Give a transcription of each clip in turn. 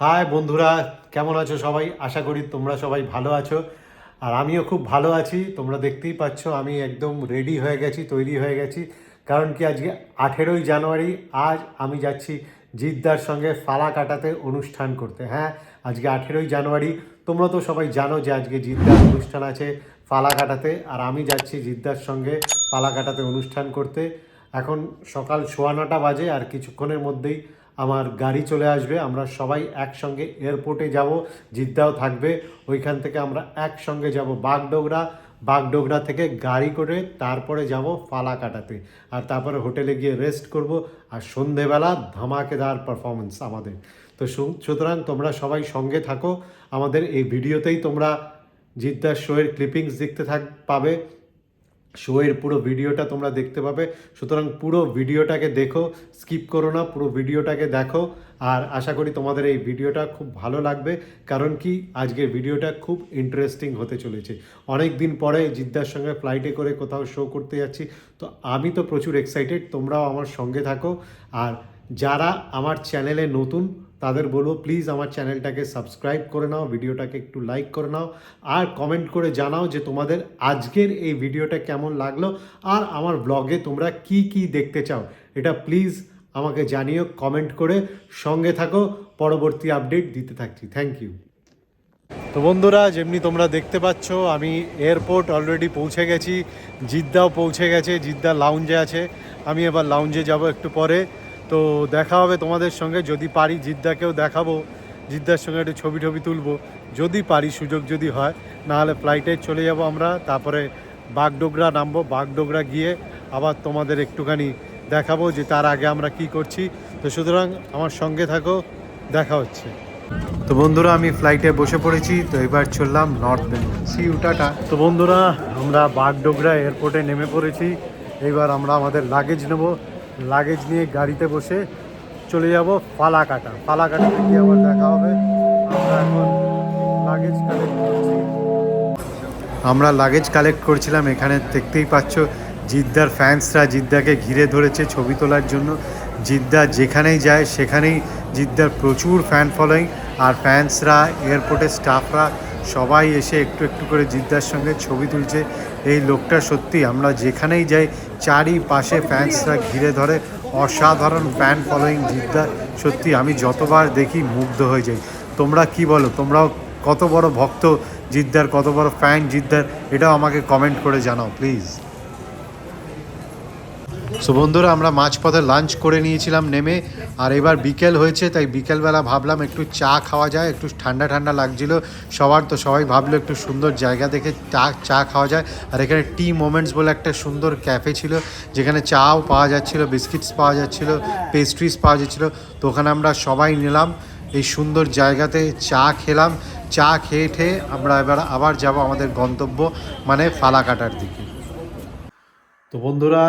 High বন্ধুরা, কেমন আছো সবাই? আশা করি তোমরা সবাই ভালো আছো। আর আমিও খুব ভালো আছি। তোমরা দেখতেই পাচ্ছ, আমি একদম রেডি হয়ে গেছি, তৈরি হয়ে গেছি। কারণ কি, আজকে আঠেরোই জানুয়ারি, আজ আমি যাচ্ছি জিদ্দার সঙ্গে ফালা কাটাতে অনুষ্ঠান করতে। হ্যাঁ আজকে আঠেরোই জানুয়ারি। তোমরা তো সবাই জানো যে আজকে জিদ্দার অনুষ্ঠান আছে ফালা কাটাতে। আর আমি যাচ্ছি জিদ্দার সঙ্গে ফালা কাটাতে অনুষ্ঠান করতে। এখন সকাল সোয়া নটা বাজে, আর কিছুক্ষণের মধ্যেই আমার গাড়ি চলে আসবে, আমরা সবাই একসঙ্গে এয়ারপোর্টে যাব, জিদ্দাও থাকবে। ওইখান থেকে আমরা একসঙ্গে যাব বাগডোগরা। বাগডোগরা থেকে গাড়ি করে তারপরে যাব ফালাকাটাতে। আর তারপরে হোটেলে গিয়ে রেস্ট করব আর সন্ধেবেলা ধামাকেদার পারফরমেন্স আমাদের। তো সুতরাং তোমরা সবাই সঙ্গে থাকো। আমাদের এই ভিডিওতেই তোমরা জিদ্দার শোয়ের ক্লিপিংস দেখতে থাক, পাবে। শোয়ের পুরো ভিডিওটা তোমরা দেখতে পাবে। সুতরাং পুরো ভিডিওটাকে দেখো স্কিপ করো না, পুরো ভিডিওটাকে দেখো। আর আশা করি তোমাদের এই ভিডিওটা খুব ভালো লাগবে, কারণ কি আজকের ভিডিওটা খুব ইন্টারেস্টিং হতে চলেছে। অনেক দিন পরে জিদ্দার সঙ্গে ফ্লাইটে করে কোথাও শো করতে যাচ্ছি। তো আমি তো প্রচুর এক্সাইটেড তোমরাও আমার সঙ্গে থাকো। আর যারা আমার চ্যানেলে নতুন তাদের বলব প্লিজ আমার চ্যানেলটাকে সাবস্ক্রাইব করে নাও ভিডিওটাকে একটু লাইক করে নাও, আর কমেন্ট করে জানাও যে তোমাদের আজকের এই ভিডিওটা কেমন লাগল, আর আমার ব্লগে তোমরা কি কি দেখতে চাও। এটা প্লিজ আমাকে জানিও কমেন্ট করে সঙ্গে থাকো, পরবর্তী আপডেট দিতে থাকছি। থ্যাংক ইউ তো বন্ধুরা, যেমনি তোমরা দেখতে পাচ্ছ, আমি এয়ারপোর্ট অলরেডি পৌঁছে গেছি, জিদ্দাও পৌঁছে গেছে, জিদ্দা লাউঞ্জে আছে। আমি এবার লাউঞ্জে যাব একটু পরে। তো দেখা হবে তোমাদের সঙ্গে। যদি পারি জিদ্দাকেও দেখাবো। জিদ্দার সঙ্গে একটু ছবি টবি তুলবো। যদি পারি সুযোগ যদি হয়, নাহলে ফ্লাইটে চলে যাব আমরা। তারপরে বাগডোগরা নামবো। বাগডোগরা গিয়ে আবার তোমাদের একটুখানি দেখাবো যে তার আগে আমরা কি করছি। তো সুতরাং আমার সঙ্গে থাকো। দেখা হচ্ছে। তো বন্ধুরা, আমি ফ্লাইটে বসে পড়েছি। তো এবার চললাম নর্থ বেঙ্গল সি উটাটা তো বন্ধুরা, আমরা বাগডোগরা এয়ারপোর্টে নেমে পড়েছি। এবার আমরা আমাদের লাগেজ নেব। লাগেজ নিয়ে গাড়িতে বসে চলে যাব ফালাকাটা। ফালাকাটাতে গিয়ে আবার দেখা হবে। আমরা এখন লাগেজ কালেক্ট করছি। আমরা লাগেজ কালেক্ট করছিলাম। এখানে দেখতেই পাচ্ছ জিদ্দার ফ্যান্সরা জিদ্দাকে ঘিরে ধরেছে ছবি তোলার জন্য। জিদ্দা যেখানেই যায় সেখানেই জিদ্দার প্রচুর ফ্যান ফলোয়িং আর ফ্যান্সরা এয়ারপোর্টের স্টাফরা সবাই এসে একটু একটু করে জিদ্দার সঙ্গে ছবি তুলছে। এই লোকটা সত্যি, আমরা যেখানেই যাই চারিপাশে ফ্যান্সরা ঘিরে ধরে অসাধারণ ফ্যান ফলোয়িং জিদ্দার সত্যি, আমি যতবার দেখি মুগ্ধ হয়ে যাই। তোমরা কি বলো? তোমরাও কত বড় ভক্ত জিদ্দার, কত বড় ফ্যান জিদ্দার? এটাও আমাকে কমেন্ট করে জানাও প্লিজ সো বন্ধুরা, আমরা মাঝপথে লাঞ্চ করে নিয়েছিলাম নেমে, আর এবার বিকেল হয়েছে, তাই বিকেলবেলা ভাবলাম একটু চা খাওয়া যায়, একটু ঠান্ডা ঠান্ডা লাগছিল। সবার তো সবাই ভাবলো একটু সুন্দর জায়গা দেখে চা চা খাওয়া যায়। আর এখানে টি মোমেন্টস বলে একটা সুন্দর ক্যাফে ছিল, যেখানে চাও পাওয়া যাচ্ছিল বিস্কিটস পাওয়া যাচ্ছিল পেস্ট্রিজ পাওয়া যাচ্ছিল। তো ওখানে আমরা সবাই নিলাম, এই সুন্দর জায়গাতে চা খেলাম। চা খেয়ে ঠেয়ে আমরা এবার আবার যাব আমাদের গন্তব্য মানে ফালাকাটার দিকে। তো বন্ধুরা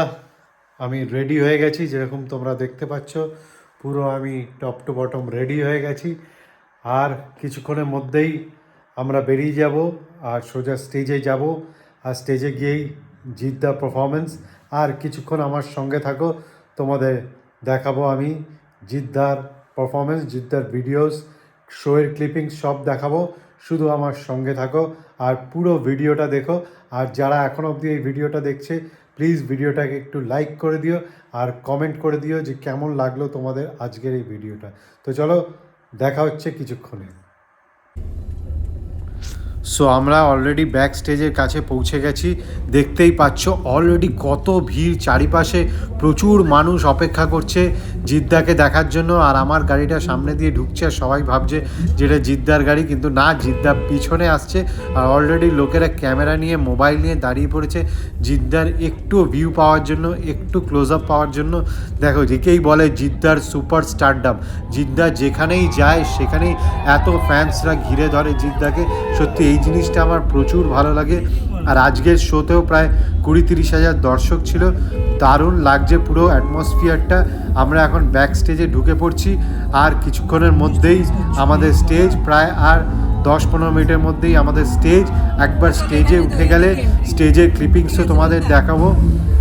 আমি রেডি হয়ে গেছি, যেরকম তোমরা দেখতে পাচ্ছ, পুরো আমি টপ টু বটম রেডি হয়ে গেছি। আর কিছুক্ষণের মধ্যেই আমরা বেরিয়ে যাব আর সোজা স্টেজে যাব। আর স্টেজে গিয়েই জিদ্দা পারফরমেন্স আর কিছুক্ষণ আমার সঙ্গে থাকো, তোমাদের দেখাবো আমি জিদ্দার পারফরমেন্স জিদ্দার ভিডিওস শোয়ের ক্লিপিং সব দেখাবো। শুধু আমার সঙ্গে থাকো আর পুরো ভিডিওটা দেখো। আর যারা এখন অবধি এই ভিডিওটা দেখছে প্লিজ ভিডিওটাকে একটু লাইক করে দিও আর কমেন্ট করে দিও যে কেমন লাগল তোমাদের আজকের এই ভিডিওটা। তো চলো, দেখা হচ্ছে কিছুক্ষণে। সো আমরা অলরেডি ব্যাক স্টেজের কাছে পৌঁছে গেছি। দেখতেই পাচ্ছ অলরেডি কত ভিড়। চারিপাশে প্রচুর মানুষ অপেক্ষা করছে জিদ্দাকে দেখার জন্য। আর আমার গাড়িটা সামনে দিয়ে ঢুকছে আর সবাই ভাবছে যেটা জিদ্দার গাড়ি, কিন্তু না, জিদ্দা পিছনে আসছে। আর অলরেডি লোকেরা ক্যামেরা নিয়ে, মোবাইল নিয়ে দাঁড়িয়ে পড়েছে জিদ্দার একটু ভিউ পাওয়ার জন্য, একটু ক্লোজ আপ পাওয়ার জন্য। দেখো, যেকেই বলে জিদ্দার সুপার স্টারডাম জিদ্দা যেখানেই যায়, সেখানেই এত ফ্যান্সরা ঘিরে ধরে জিদ্দাকে। সত্যি এই জিনিসটা আমার প্রচুর ভালো লাগে। আর আজকের শোতেও প্রায় কুড়ি তিরিশ হাজার দর্শক ছিল। দারুণ লাগছে পুরো অ্যাটমসফিয়ারটা আমরা এখন ব্যাক স্টেজে ঢুকে পড়ছি। আর কিছুক্ষণের মধ্যেই আমাদের স্টেজ প্রায় আর দশ পনেরো মিনিটের মধ্যেই আমাদের স্টেজ একবার স্টেজে উঠে গেলে স্টেজের ক্লিপিংসও তোমাদের দেখাবো।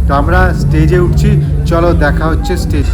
তো আমরা স্টেজে উঠছি। চলো দেখা হচ্ছে স্টেজ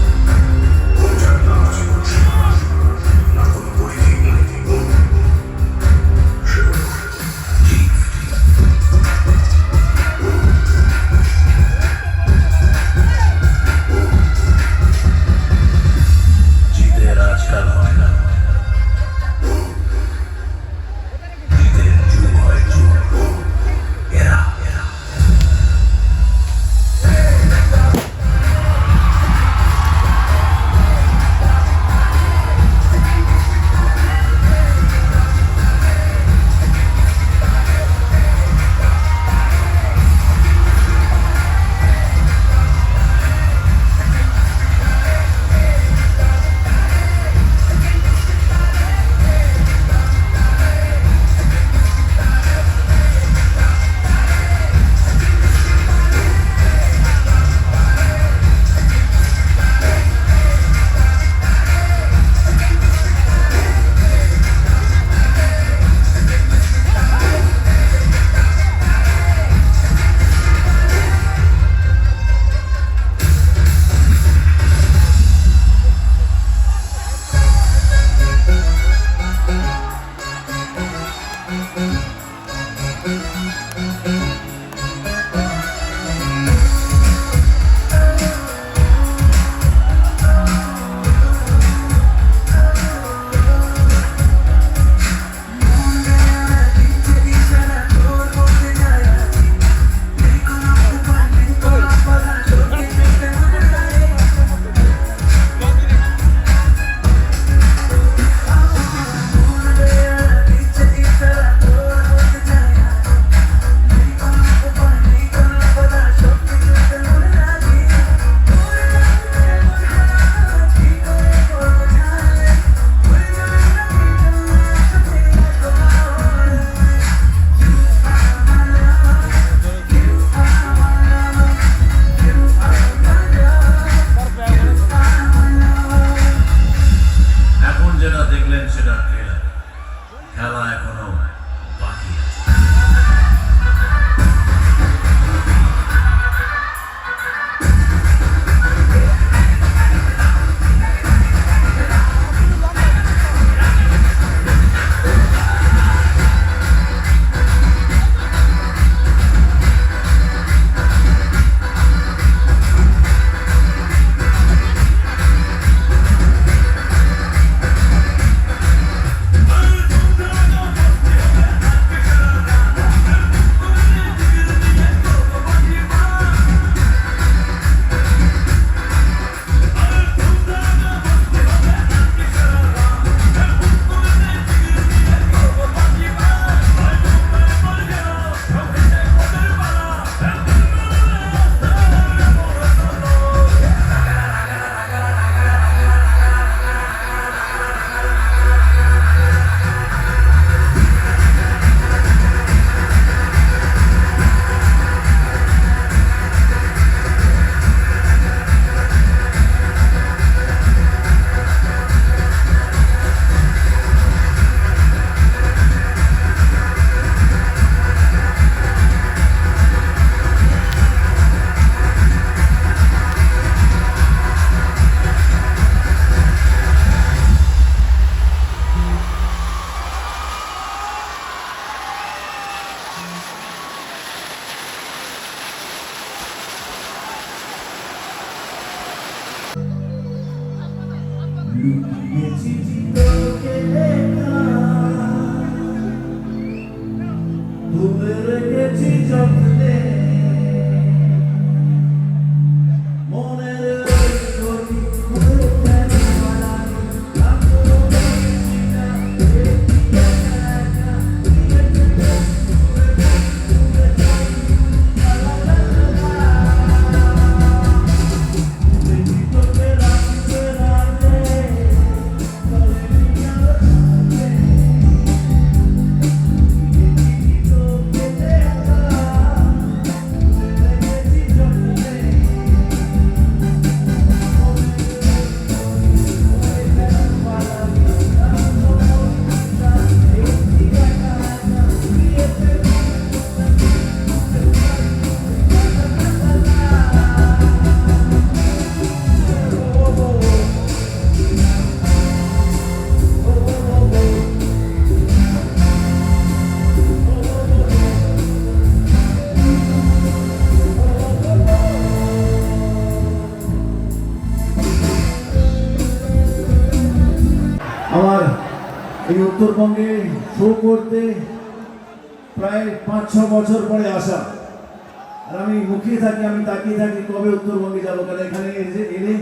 কবে উত্তরবঙ্গে যাব? কারণ এখানে এসে এলে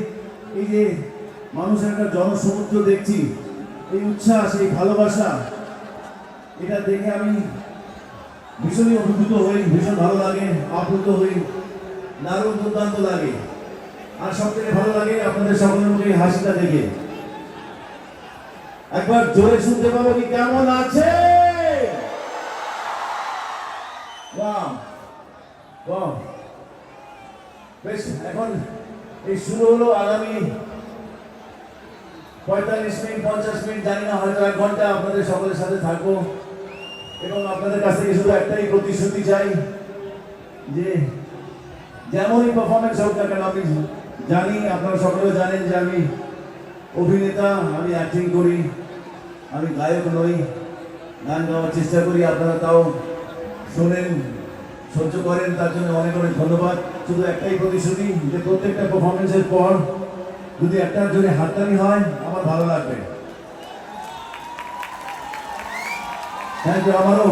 এই যে মানুষের একটা জনসমুদ্র দেখছি, এই উচ্ছ্বাস, এই ভালোবাসা, এটা দেখে আমি ভীষণই অভিভূত হই, ভীষণ ভালো লাগে, আপ্লুত হই দারুণ দুর্দান্ত লাগে। আর সব থেকে ভালো লাগে আপনাদের সকলের মুখে হাসিটা দেখে। একবার জোরে শুনতে পাবো কি কেমন আছে? বাহ বাহ বেশ, এখন এই শুরু হলো আগামী পঁয়তাল্লিশ মিনিট, পঞ্চাশ মিনিট, জানি না, হয়তো এক ঘণ্টা আপনাদের সকলের সাথে থাকব। এবং আপনাদের কাছ থেকে শুধু একটাই প্রতিশ্রুতি চাই যে যেমনই পারফরমেন্স হোক না কেন, আমি জানি, আপনারা সকলেও জানেন যে আমি অভিনেতা, আমি অ্যাক্টিং করি, আমি গায়ক নই, গান গাওয়ার চেষ্টা করি, আপনারা তাও শোনেন, সহ্য করেন, তার জন্য অনেক অনেক ধন্যবাদ। শুধু একটাই প্রতিশ্রুতি যে প্রত্যেকটা পারফরমেন্সের পর যদি একটা যদি হাততালি হয়, আমার ভালো লাগবে। হ্যাঁ যে আমারও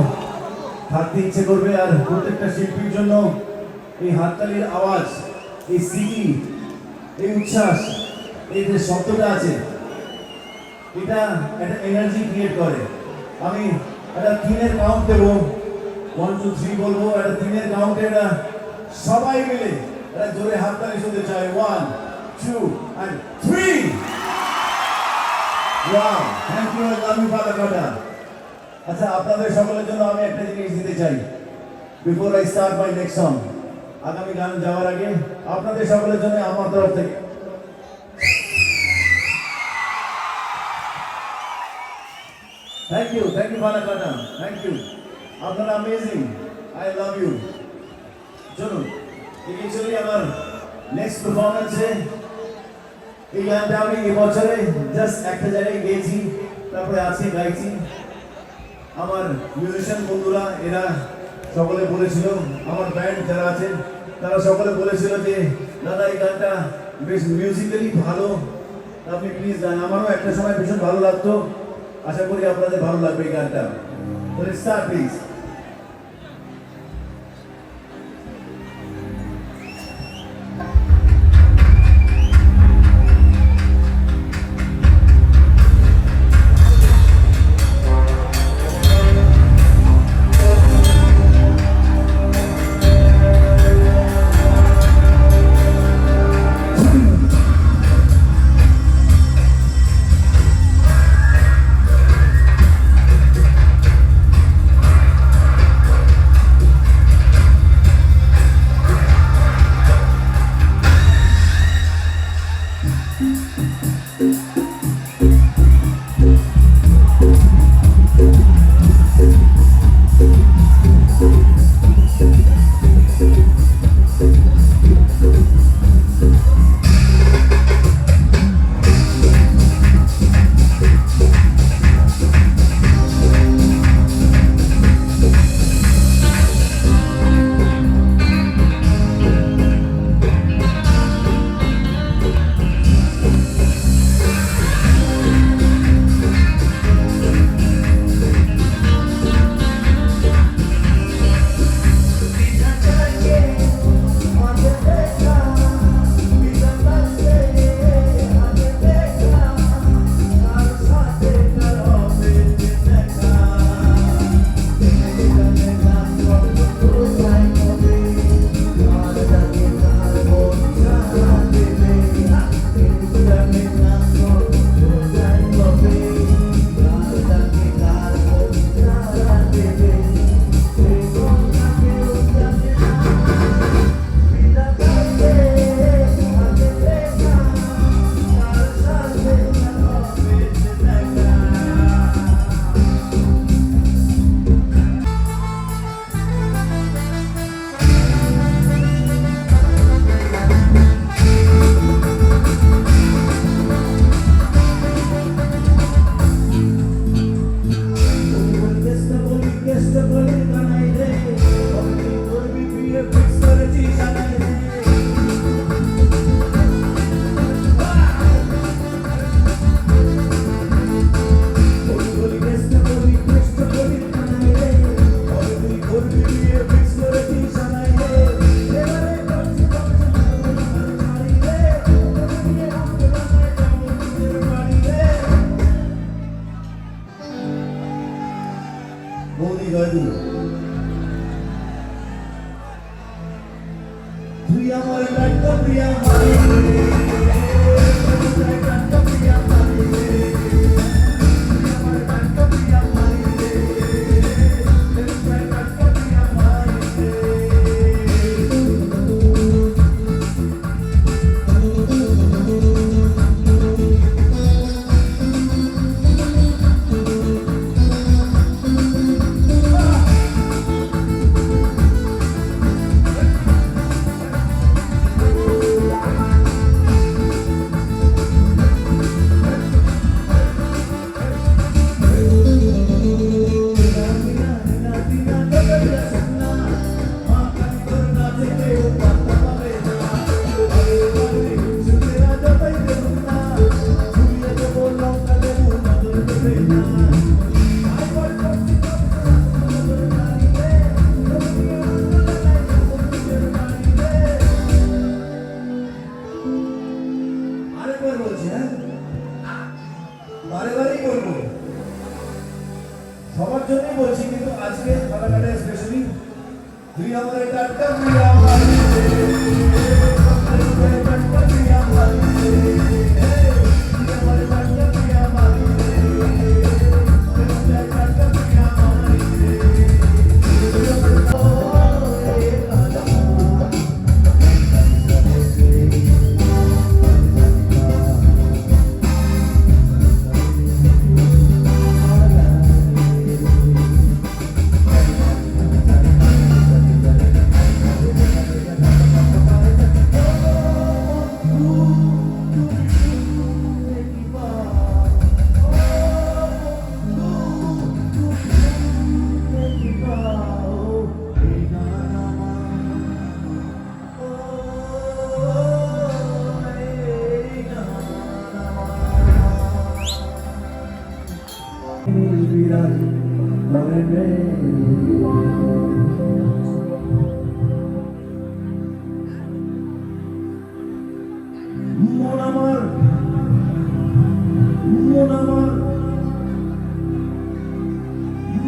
থাকতে ইচ্ছে করবে আর প্রত্যেকটা শিল্পীর জন্য এই হাততালির আওয়াজ, এই স্মৃতি, এই উচ্ছ্বাস, এই যে শব্দটা আছে, এটা একটা এনার্জি ক্রিয়েট করে। আমি একটা তিনের কাউন্ট দেবো। ওয়ান টু থ্রি বলব, একটা তিনের কাউন্টে এটা সবাই মিলে জোরে হাততালি শুনতে চাই one two and three thank you love you Falakata আচ্ছা আপনাদের সকলের জন্য আমি একটা জিনিস দিতে চাই। Before I start my next song আগামী গান যাওয়ার আগে আপনাদের সকলের জন্য আমার তরফ থেকে থ্যাংক ইউ থ্যাংক ইউ বানাকাটা থ্যাংক ইউ আপনারা অ্যামেজিং আই লাভ ইউ চলুন আমার এই গানটা আমি জাস্ট একটা জায়গায় তারপরে গাইছি। আমার মিউজিশিয়ান বন্ধুরা, এরা সকলে আমার যারা আছেন, তারা সকলে বলেছিল যে, দাদা, এই গানটা বেশ মিউজিক্যালি ভালো। আপনি প্লিজ গান, আমারও একটা সময় ভীষণ ভালো লাগতো। আশা করি আপনাদের ভালো লাগবে এই গানটা। স্টার প্লিজ তুই আমার টাটকা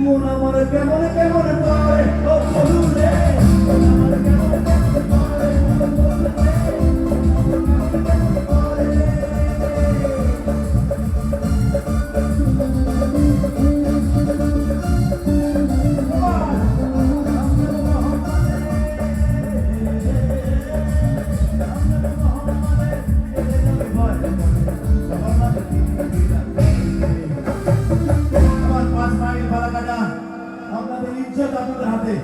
মন আমার কেমন কেমন করে ও বলু রে। মন আমার ইজ্জত আপনাদের হাতে।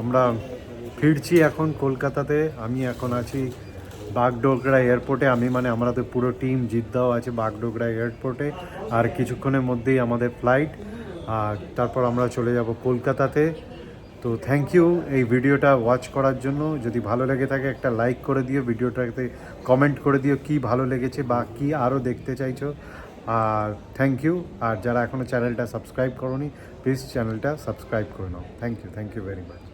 আমরা ফিরছি এখন কলকাতাতে। আমি এখন আছি বাগডোগরা এয়ারপোর্টে। আমি মানে আমাদের পুরো টিম জিদ্দাও আছে বাগডোগরা এয়ারপোর্টে। আর কিছুক্ষণের মধ্যেই আমাদের ফ্লাইট। আর তারপর আমরা চলে যাব কলকাতাতে। তো থ্যাংক ইউ এই ভিডিওটা ওয়াচ করার জন্য। যদি ভালো লেগে থাকে একটা লাইক করে দিও, ভিডিওটাতে কমেন্ট করে দিও কি ভালো লেগেছে বা কি আরও দেখতে চাইছো। আর থ্যাংক ইউ আর যারা এখনও চ্যানেলটা সাবস্ক্রাইব করোনি প্লিজ চ্যানেলটা সাবস্ক্রাইব করে নাও thank you thank you very much